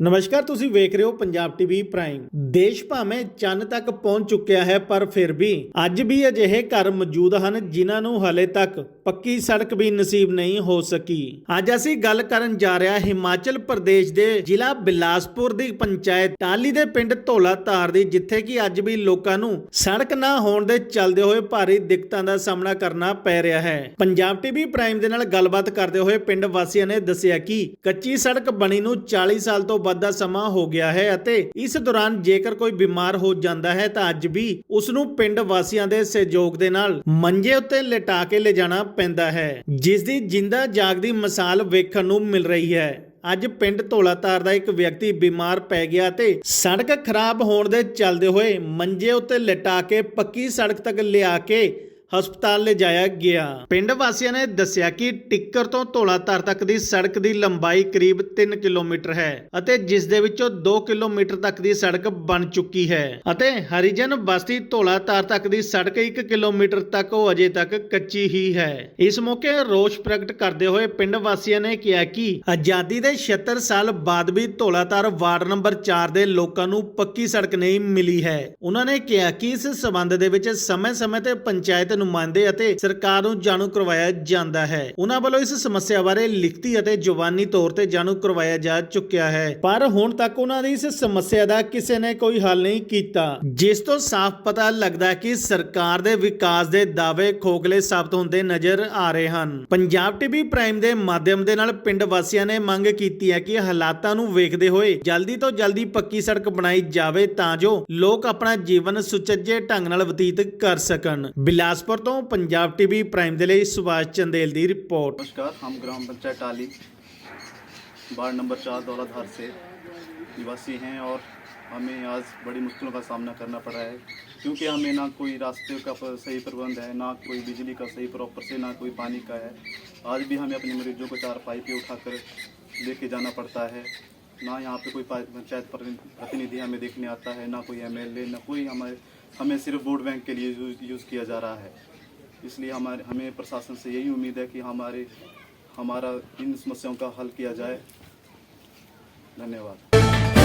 ਨਮਸਕਾਰ, ਤੁਸੀਂ ਵੇਖ ਰਹੇ ਹੋ ਪੰਜਾਬ ਟੀਵੀ ਪ੍ਰਾਈਮ। ਦੇਸ਼ ਭਾਵੇਂ ਚੰਨ ਤੱਕ ਪਹੁੰਚ ਚੁੱਕਿਆ ਹੈ, ਪਰ ਫਿਰ ਵੀ ਅੱਜ ਵੀ ਅਜਿਹੇ ਘਰ ਮੌਜੂਦ ਹਨ ਜਿਨ੍ਹਾਂ ਨੂੰ ਹਲੇ ਤੱਕ ਪੱਕੀ ਸੜਕ ਵੀ ਨਸੀਬ ਨਹੀਂ ਹੋ ਸਕੀ। ਅੱਜ ਅਸੀਂ ਗੱਲ ਕਰਨ ਜਾ ਰਿਹਾ ਹਿਮਾਚਲ ਪ੍ਰਦੇਸ਼ ਦੇ ਜ਼ਿਲ੍ਹਾ ਬਿਲਾਸਪੁਰ ਦੀ ਪੰਚਾਇਤ ਟਾਲੀ ਦੇ ਪਿੰਡ ਧੋਲਾ ਧਾਰ ਦੀ, ਜਿੱਥੇ ਕਿ ਅੱਜ ਵੀ ਲੋਕਾਂ ਨੂੰ ਸੜਕ ਨਾ ਹੋਣ ਦੇ ਚੱਲਦੇ ਹੋਏ ਭਾਰੀ ਦਿੱਕਤਾਂ ਦਾ ਸਾਹਮਣਾ ਕਰਨਾ ਪੈ ਰਿਹਾ ਹੈ। ਪੰਜਾਬ ਟੀਵੀ ਪ੍ਰਾਈਮ ਦੇ ਨਾਲ ਗੱਲਬਾਤ ਕਰਦੇ ਹੋਏ ਪਿੰਡ ਵਾਸੀਆਂ ਨੇ ਦੱਸਿਆ ਕਿ ਕੱਚੀ ਸੜਕ ਬਣੀ ਨੂੰ 40 ਸਾਲ ਤੋਂ ਵੱਧ ਦਾ ਸਮਾਂ ਹੋ ਗਿਆ ਹੈ ਅਤੇ ਇਸ ਦੌਰਾਨ ਜੇਕਰ ਕੋਈ ਬਿਮਾਰ ਹੋ ਜਾਂਦਾ ਹੈ ਤਾਂ ਅੱਜ ਵੀ ਉਸ ਨੂੰ ਪਿੰਡ ਵਾਸੀਆਂ ਦੇ ਸਹਿਯੋਗ ਦੇ ਨਾਲ ਮੰਜੇ ਉੱਤੇ ਲਿਟਾ ਕੇ ਲਿਜਾਣਾ ਪੈਂਦਾ ਹੈ, ਜਿਸ ਦੀ ਜਿੰਦਾ ਜਾਗਦੀ ਮਿਸਾਲ ਵੇਖਣ ਨੂੰ ਮਿਲ ਰਹੀ ਹੈ। ਅੱਜ ਪਿੰਡ ਧੋਲਾਤਾਰ ਦਾ ਇੱਕ ਵਿਅਕਤੀ ਬਿਮਾਰ ਪੈ ਗਿਆ ਤੇ ਸੜਕ ਖਰਾਬ ਹੋਣ ਦੇ ਚੱਲਦੇ ਹੋਏ ਮੰਜੇ ਉੱਤੇ ਲਟਾ ਕੇ ਪੱਕੀ ਸੜਕ ਤੱਕ ਲਿਆ ਕੇ ਹਸਪਤਾਲ ਲਿਜਾਇਆ ਗਿਆ। ਪਿੰਡ ਵਾਸੀਆਂ ਨੇ ਦੱਸਿਆ ਕਿ ਟਿੱਕਰ ਤੋਂ ਧੋਲਾਧਾਰ ਤੱਕ ਦੀ ਸੜਕ ਦੀ ਲੰਬਾਈ ਕਰੀਬ 3 ਕਿਲੋਮੀਟਰ ਹੈ ਅਤੇ ਜਿਸ ਦੇ ਵਿੱਚੋਂ 2 ਕਿਲੋਮੀਟਰ ਤੱਕ ਦੀ ਸੜਕ ਬਣ ਚੁੱਕੀ ਹੈ ਅਤੇ ਹਰੀਜਨ ਬਸਤੀ ਧੋਲਾਧਾਰ ਤੱਕ ਦੀ ਸੜਕ 1 ਕਿਲੋਮੀਟਰ ਤੱਕ ਉਹ ਅਜੇ ਤੱਕ ਕੱਚੀ ਹੀ ਹੈ। ਇਸ ਮੌਕੇ ਰੋਸ਼ ਪ੍ਰਗਟ ਕਰਦੇ ਹੋਏ ਪਿੰਡ ਵਾਸੀਆਂ ਨੇ ਕਿਹਾ ਕਿ ਆਜ਼ਾਦੀ ਦੇ 76 ਸਾਲ ਬਾਅਦ ਵੀ ਧੋਲਾਧਾਰ ਵਾਰਡ ਨੰਬਰ 4 ਦੇ ਲੋਕਾਂ ਨੂੰ ਪੱਕੀ ਸੜਕ ਨਹੀਂ ਮਿਲੀ ਹੈ। ਉਹਨਾਂ ਨੇ ਕਿਹਾ ਕਿ ਇਸ ਸਬੰਧ ਦੇ ਵਿੱਚ ਸਮੇਂ-ਸਮੇਂ ਤੇ ਪੰਚਾਇਤ ਨੁਮਾਇੰਦੇ ਅਤੇ ਸਰਕਾਰ ਨੂੰ ਜਾਣੂ ਕਰਵਾਇਆ ਜਾਂਦਾ ਹੈ। ਉਹਨਾਂ ਵੱਲੋਂ ਇਸ ਸਮੱਸਿਆ ਬਾਰੇ ਲਿਖਤੀ ਅਤੇ ਜ਼ੁਬਾਨੀ ਤੌਰ ਤੇ ਜਾਣੂ ਕਰਵਾਇਆ ਜਾ ਚੁੱਕਿਆ ਹੈ। ਪਰ ਹੁਣ ਤੱਕ ਉਹਨਾਂ ਦੀ ਇਸ ਸਮੱਸਿਆ ਦਾ ਕਿਸੇ ਨੇ ਕੋਈ ਹੱਲ ਨਹੀਂ ਕੀਤਾ। ਜਿਸ ਤੋਂ ਸਾਫ਼ ਪਤਾ ਲੱਗਦਾ ਹੈ ਕਿ ਸਰਕਾਰ ਦੇ ਵਿਕਾਸ ਦੇ ਦਾਅਵੇ ਖੋਖਲੇ ਸਾਬਤ ਹੁੰਦੇ ਨਜ਼ਰ ਆ ਰਹੇ ਹਨ। ਪੰਜਾਬ ਟੀਵੀ ਪ੍ਰਾਈਮ ਦੇ ਮਾਧਿਅਮ ਦੇ ਨਾਲ ਪਿੰਡ ਵਾਸੀਆਂ ਨੇ ਮੰਗ ਕੀਤੀ ਹੈ ਕਿ ਹਾਲਾਤਾਂ ਨੂੰ ਵੇਖਦੇ ਹੋਏ ਜਲਦੀ ਤੋਂ ਜਲਦੀ ਪੱਕੀ ਸੜਕ ਬਣਾਈ ਜਾਵੇ ਤਾਂ ਜੋ ਲੋਕ ਆਪਣਾ ਜੀਵਨ ਸੁਚੱਜੇ ਢੰਗ ਨਾਲ ਬਤੀਤ ਕਰ ਸਕਣ। ਬਿਲਾਸ ਬਿਲਾਸਪੁਰ ਤੋਂ ਪੰਜਾਬ ਟੀਵੀ ਪ੍ਰਾਈਮ ਦੇ ਲਈ ਸੁਭਾਸ਼ ਚੰਦੇਲ ਦੀ ਰਿਪੋਰਟ नमस्कार हम ग्राम पंचायत टाली वार्ड नंबर चार दौलतधार से निवासी हैं और हमें आज बड़ी मुश्किलों का सामना करना पड़ा है क्योंकि हमें ना कोई रास्ते का प- सही प्रबंध है ना कोई बिजली का सही प्रॉपर से ना कोई पानी का है आज भी हमें अपने मरीजों को चार पाइपें उठाकर लेके जाना पड़ता है ना यहाँ पे कोई पा- पंचायत प्रति- प्रतिनिधि हमें देखने आता है ना कोई एमएलए ना कोई हमारे हमें सिर्फ़ वोट बैंक के लिए यूज़ किया जा रहा है। इसलिए हमारे, हमें प्रशासन से यही उम्मीद है कि हमारे, हमारा इन समस्याओं का हल किया जाए। धन्यवाद।